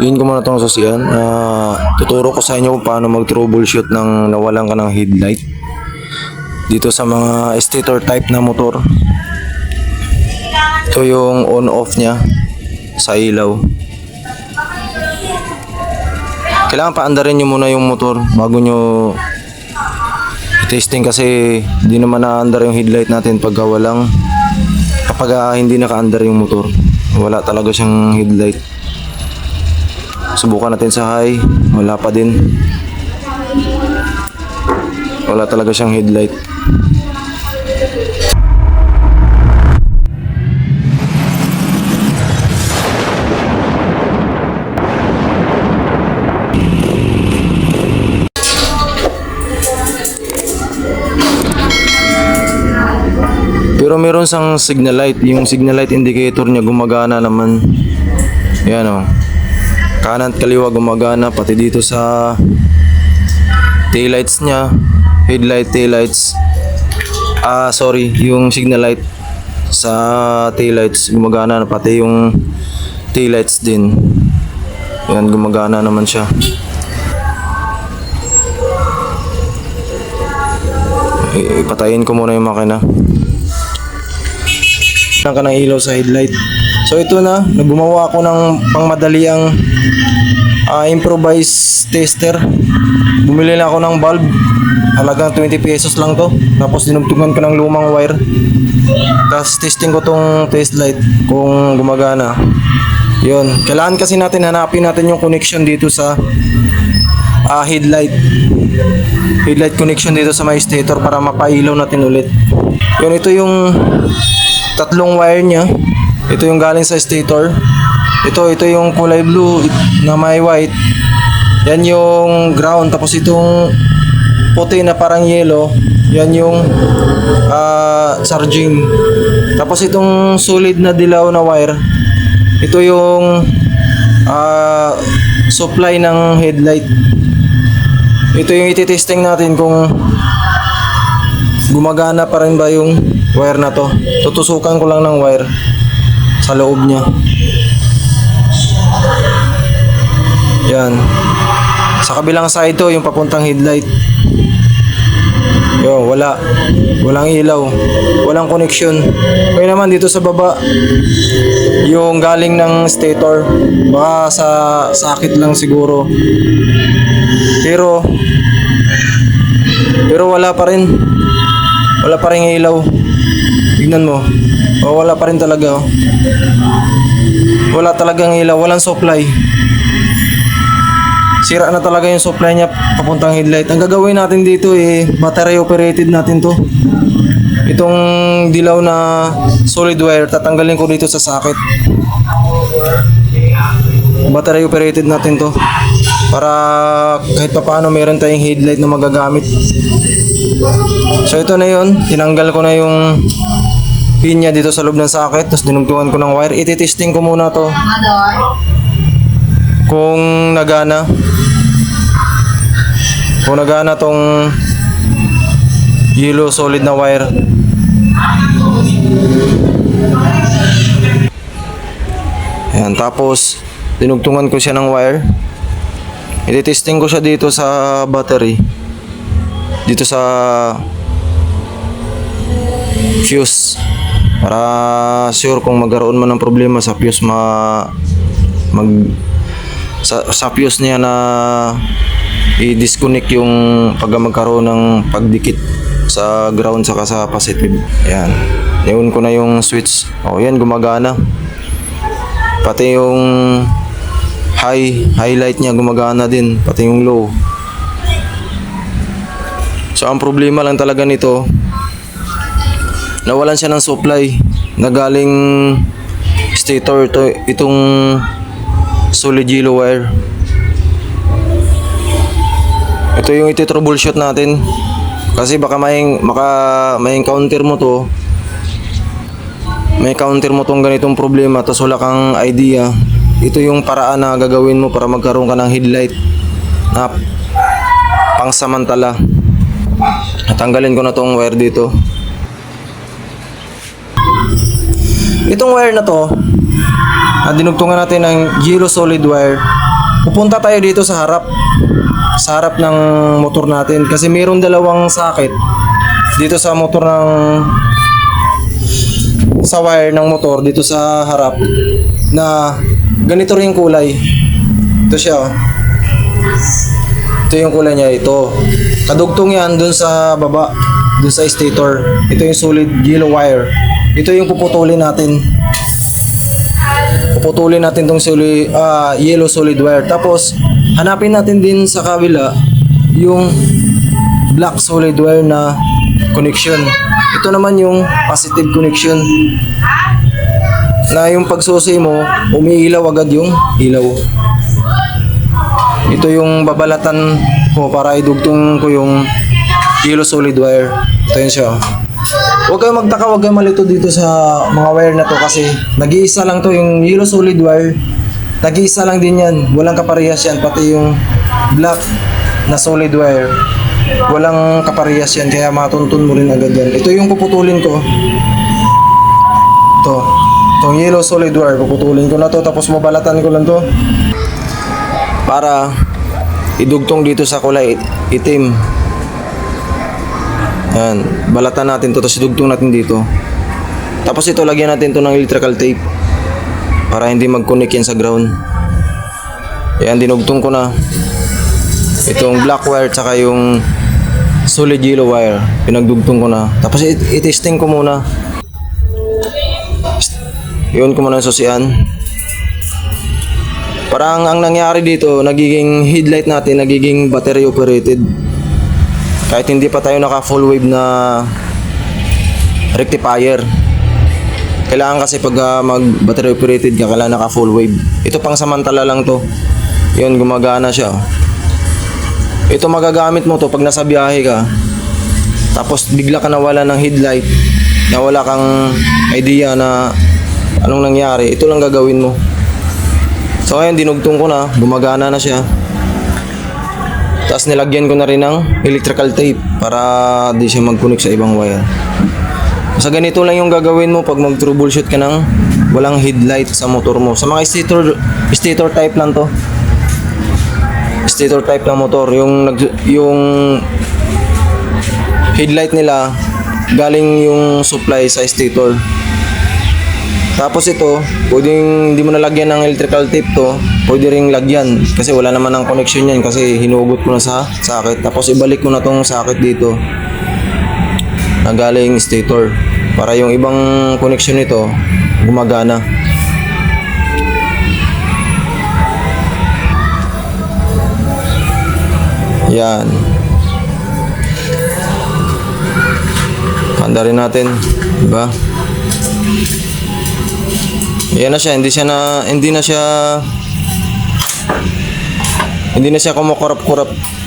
Yun ko muna itong susiyan. Ah, tuturo ko sa inyo kung paano mag-troubleshoot ng nawalan ka ng headlight. Dito sa mga stator type na motor. Ito yung on-off niya sa ilaw. Kailangan paandarin nyo muna yung motor bago nyo testing kasi hindi naman na-andar yung headlight natin pagka walang kapag ah, hindi naka-andar yung motor. Wala talaga siyang headlight. Subukan natin sa high. Wala pa din. Wala talaga siyang headlight. Pero meron sang signal light. Yung signal light indicator niya gumagana naman. Yan o. Kanan at kaliwa gumagana. Pati dito sa taillights niya. Headlight, taillights. Ah, sorry. Yung signal light sa taillights gumagana. Pati yung taillights din. Yan, gumagana naman siya. I- Ipatayin ko muna yung makina lang ka ng ilaw sa headlight. So ito na, nagumawa ako ng pangmadaliang uh, improvised tester. Bumili lang ako ng bulb. Halagang 20 pesos lang to. Tapos dinugtungan ko ng lumang wire. Tapos testing ko tong test light kung gumagana. Yun. Kailangan kasi natin hanapin natin yung connection dito sa ah, headlight. Headlight connection dito sa may stator para mapailaw natin ulit. Yun, ito yung tatlong wire niya. Ito yung galing sa stator. Ito, ito yung kulay blue na may white. Yan yung ground. Tapos itong puti na parang yellow. Yan yung ah, charging. Tapos itong solid na dilaw na wire. Ito yung ah, supply ng headlight. Ito yung ititesting natin kung gumagana pa rin ba yung wire na to. Tutusukan ko lang ng wire sa loob niya. Yan. Sa kabilang side to, yung papuntang headlight. Yo, wala. Walang ilaw. Walang connection. Kaya naman dito sa baba, yung galing ng stator, baka sa sakit lang siguro. Pero, pero wala pa rin. Wala pa rin ilaw. Tignan mo. O, wala pa rin talaga. Oh. Wala talagang ilaw. Walang supply. Sira na talaga yung supply niya papuntang headlight. Ang gagawin natin dito eh, battery operated natin to. Itong dilaw na solid wire, tatanggalin ko dito sa socket. Battery operated natin to. Para kahit pa paano meron tayong headlight na magagamit. So ito na yun, tinanggal ko na yung pin niya dito sa loob ng socket, tapos dinugtungan ko ng wire. Ititesting ko muna to kung nagana. Kung nagana tong yellow solid na wire. Ayan, tapos dinugtungan ko siya ng wire. Ititesting ko siya dito sa battery. Dito sa fuse. Para sure kung magkaroon man ng problema sa fuse ma mag sa, sa fuse niya na i-disconnect yung pag magkaroon ng pagdikit sa ground saka sa positive. Ayan. Iyon ko na yung switch. O yan, gumagana. Pati yung high, highlight niya gumagana din. Pati yung low. So ang problema lang talaga nito, nawalan siya ng supply na galing stator ito, itong solid yellow wire. Ito yung iti-troubleshoot natin. Kasi baka may maka may encounter mo to. May counter mo tong ganitong problema tapos wala kang idea. Ito yung paraan na gagawin mo para magkaroon ka ng headlight na pangsamantala. Tanggalin ko na tong wire dito. Itong wire na to, na dinugtungan natin ng yellow solid wire, pupunta tayo dito sa harap. Sa harap ng motor natin. Kasi mayroon dalawang socket dito sa motor ng sa wire ng motor dito sa harap na ganito rin kulay. Ito siya oh. Ito yung kulay niya ito. Kadugtong yan dun sa baba, dun sa stator. Ito yung solid yellow wire. Ito yung puputulin natin. Puputulin natin tong solid, ah, yellow solid wire. Tapos hanapin natin din sa kabila yung black solid wire na connection. Ito naman yung positive connection na yung pagsusi mo, umiilaw agad yung ilaw. Ito yung babalatan ko para idugtong ko yung yellow solid wire. Ito yun siya. Huwag kayong magtaka, huwag kayong malito dito sa mga wire na to kasi nag-iisa lang to yung yellow solid wire. Nag-iisa lang din yan. Walang kaparehas yan. Pati yung black na solid wire. Walang kaparehas yan. Kaya matuntun mo rin agad yan. Ito yung puputulin ko. Ito. Itong yellow solid wire. Puputulin ko na to. Tapos mabalatan ko lang to para idugtong dito sa kulay it- itim. Yan, balatan natin to tapos idugtong natin dito. Tapos ito lagyan natin to ng electrical tape para hindi mag-connect yan sa ground. Yan, dinugtong ko na itong black wire tsaka yung solid yellow wire. Pinagdugtong ko na. Tapos it- itesting ko muna. Yun ko muna ang susian. Parang ang nangyari dito, nagiging headlight natin, nagiging battery operated. Kahit hindi pa tayo naka full wave na rectifier. Kailangan kasi pag ah, mag battery operated ka, kailangan naka full wave. Ito pang samantala lang to. Yun, gumagana siya. Ito magagamit mo to pag nasa biyahe ka. Tapos bigla ka nawala ng headlight. Nawala kang idea na anong nangyari. Ito lang gagawin mo. So ngayon dinugtong ko na, gumagana na siya. Tapos nilagyan ko na rin ng electrical tape para di siya mag-connect sa ibang wire. Sa ganito lang yung gagawin mo pag mag-troubleshoot ka ng walang headlight sa motor mo. Sa mga stator, stator type lang to. Stator type ng motor, yung nag, yung headlight nila galing yung supply sa stator. Tapos ito, pwedeng hindi mo nalagyan ng electrical tape to, pwede ring lagyan kasi wala naman ng connection yan kasi hinugot ko na sa socket. Tapos ibalik ko na tong socket dito na galing stator para yung ibang connection nito gumagana. Yan. Handa rin natin, di ba? Yan na siya, hindi siya na hindi na siya hindi na siya kumukurap-kurap.